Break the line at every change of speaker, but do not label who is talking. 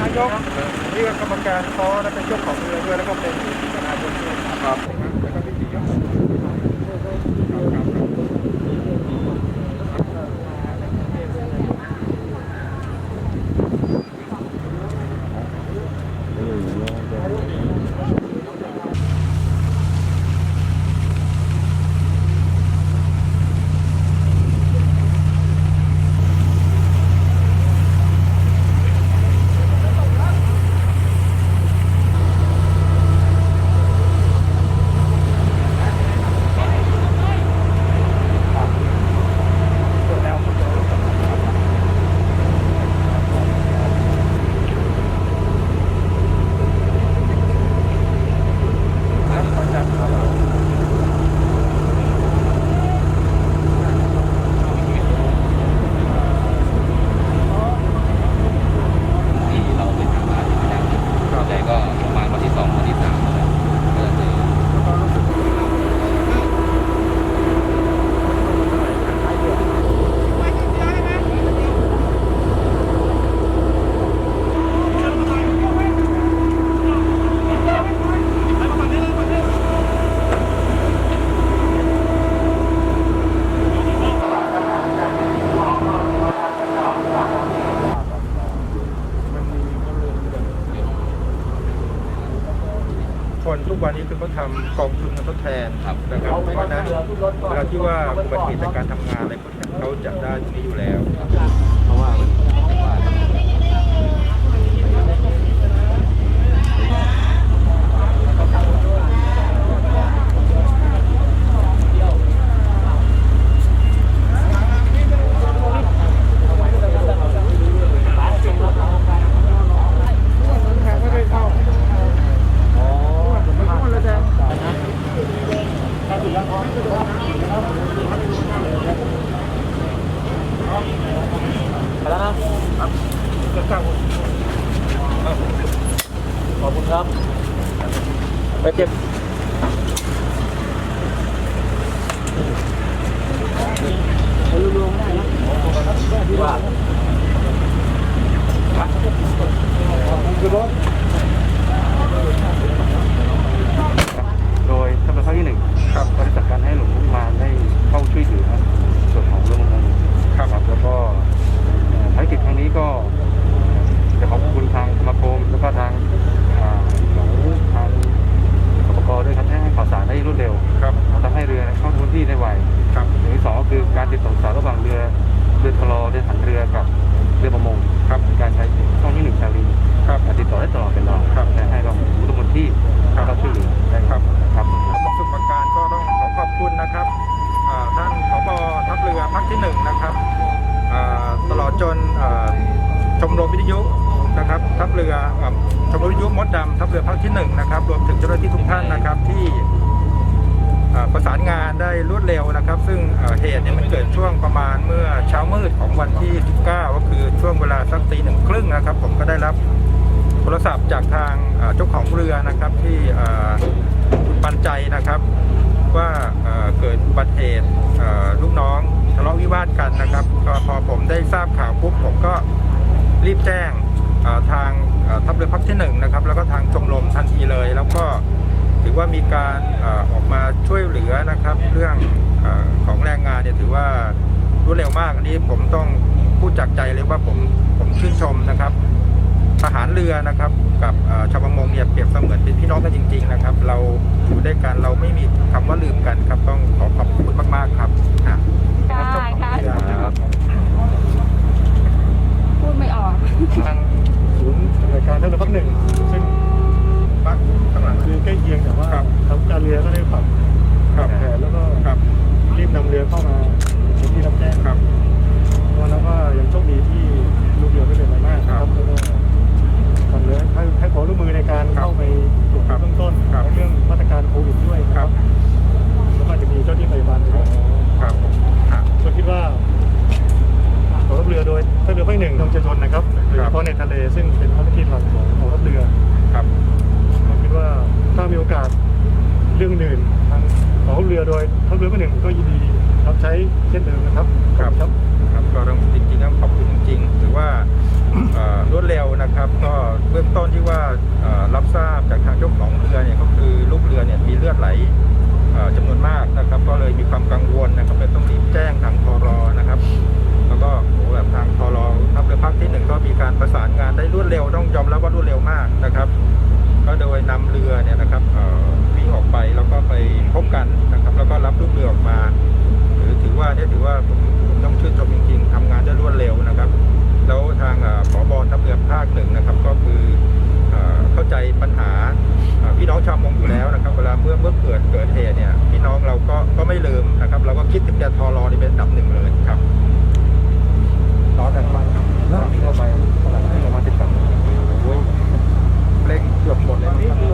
นายกนี่ก็กรรมการซ้อและเป็นเจ้าของเรือด้วยแล้วก็เป็นนายกด้วยครับแล้วก็พิธีครับ
ที่เราไปทำมาที่นั่นส่วนใหญ่ก็ประมาณวันที่สองวันที่สามนะครับก็จะเจอ
คนทุ กวันนี้คือเขาทำกองทุนมาทดแทน
ครับ
นะครับเพราะฉะนั้นเวลาที่ว่าอุบัติเหตุจากการทำงานอะไรพวกนี้เขาจะได้ตรงนี้อยู่แล้ว
เพราะว่ามันว่า
ขอบคุณค
พเรือช
มรมวิทยุมดดำทัพเรือภาคที่หนึ่งนะครับรวมถึงเจ้าหน้าที่ทุกท่านนะครับที่ประสานงานได้รวดเร็วนะครับ ซึ่งเหตุเนี่ยมันเกิดช่วงประมาณเมื่อเช้ามืดของวันที่ 19 ก็คือช่วงเวลาสักตีหนึ่งครึ่งนะครับ ผมก็ได้รับโทรศัพท์จากทางเจ้าของเรือนะครับที่เอ่อคุณปันใจนะครับว่าเกิดอุบัติเหตุลูกน้องทะเลาะวิวาทกันนะครับพอผมได้ทราบข่าวปุ๊บผมก็รีบแจ้ง ทางเอ่อทัพเรือพักที่หนึ่งนะครับแล้วก็ทางชมรมทันทีเลย แล้วก็ถือว่ามีการเอ่อออกมาช่วยเหลือนะครับ เรื่องเออของแรงงานเนี่ยถือว่ารวดเร็วมากอันนี้ผมต้องพูดจากใจเลยว่าผมผมชื่นชมนะครับทหารเรือนะครับกับเอ่อชาวประมงเนี่ยเปรียบเสมือนเป็นพี่น้องกันจริง ๆ นะครับ เราอยู่ด้วยกันเราไม่มีคำว่าลืมกันครับต้องขอขอบคุณมากๆครับอะ
ได้ค่ะ
ทัพเรือภาคหนึ่ง
ก็
ยิน
ดีรับ
ใช้เช่นเดิมนะ
ครับครับ
ครับ
ครับ
ก็ต้องจริงๆต้องขอบคุณจริงๆถือว่าเอ่อรวดเร็วนะ
ครับ ก็
เบื้องต้น
ที่ว่า
เอ่อรับทราบจากทางเจ้าของเรือเนี่ยก็คือลูกเรือเนี่ยมีเลือดไหล งอยู่แล้วนะครับ เวลาเมื่อเมื่อเกิดเกิดเหตุเนี่ยพี่น้องเรา
ก็ก็
ไม่ลืมนะครับ เราก็คิดถึงแต่ทอรอนี่เป็นอัดับ
หนึ่ง
เลย
ครับล้อแต่ละบ้นครับแล้วมีเข้าไปประมาณสิบสามเร่งเกือบหมดเลยครับ